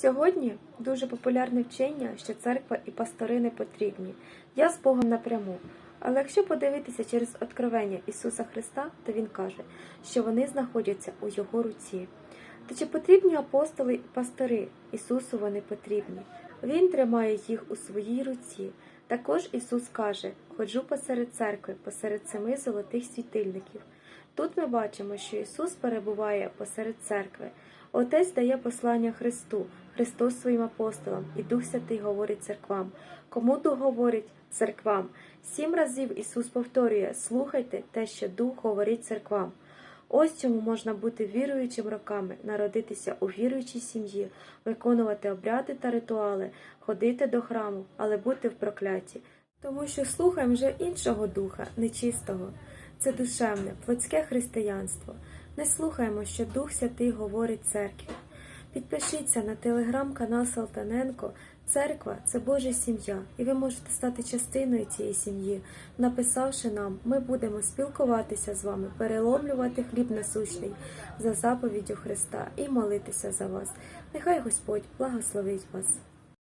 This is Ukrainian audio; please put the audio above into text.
Сьогодні дуже популярне вчення, що церква і пастори не потрібні. Я з Богом напряму. Але якщо подивитися через откровення Ісуса Христа, то Він каже, що вони знаходяться у Його руці. То чи потрібні апостоли і пастори? Ісусу вони потрібні. Він тримає їх у своїй руці. Також Ісус каже: ходжу посеред церкви, посеред семи золотих світильників. Тут ми бачимо, що Ісус перебуває посеред церкви. Отець дає послання Христу, Христос своїм апостолам, і Дух Святий говорить церквам. Кому Дух говорить? Церквам. Сім разів Ісус повторює: слухайте те, що Дух говорить церквам. Ось чому можна бути віруючим роками, народитися у віруючій сім'ї, виконувати обряди та ритуали, ходити до храму, але бути в прокляті. Тому що слухаємо вже іншого духа, нечистого. Це душевне, плотське християнство. Не слухаємо, що Дух Святий говорить церкві. Підпишіться на телеграм-канал Салтаненко. Церква це Божа сім'я, і ви можете стати частиною цієї сім'ї. Написавши нам, ми будемо спілкуватися з вами, переломлювати хліб насущний за заповіддю Христа і молитися за вас. Нехай Господь благословить вас.